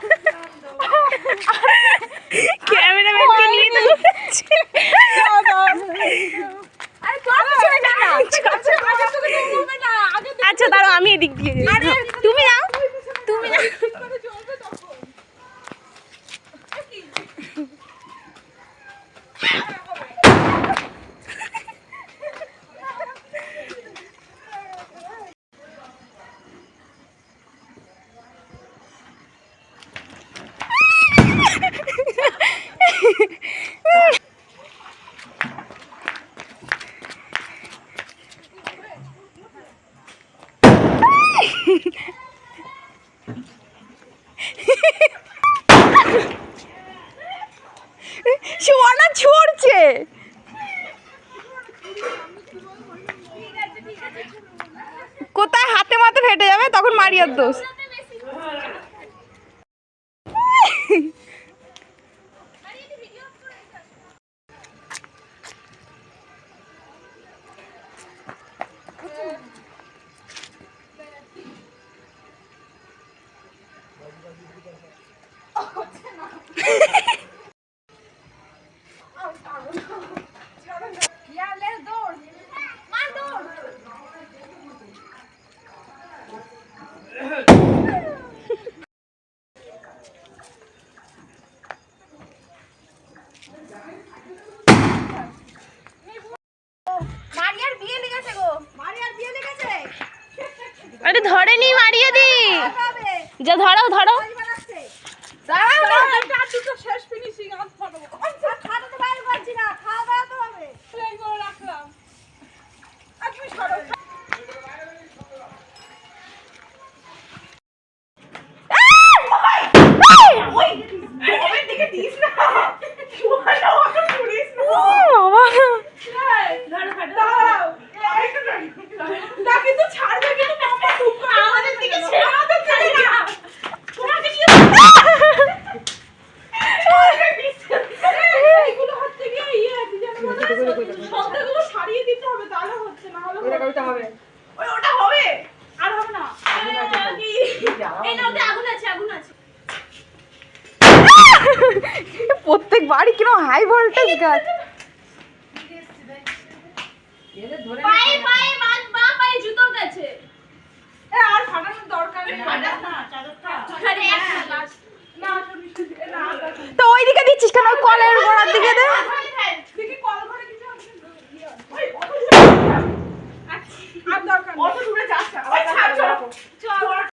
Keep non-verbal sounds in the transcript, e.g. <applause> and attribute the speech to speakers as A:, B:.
A: 감사합니다. <laughs> সোনা ছড়ছে। কোথায় হাতে মাতে ফেটে যাবে তখন মারিয়ার দোষ। আরে ধরে নি মারিয়ে দি। যা ধরো ধরো।
B: হলে হবে। ওই ওটা হবে? আর হবে না। এই আগুন। আছে আগুন আছে।
A: প্রত্যেক বাড়ি কিরম হাই ভোল্টেজ গাছ।
B: পায়ে পায়ে মা মা পায়ে জুতোর কাছে।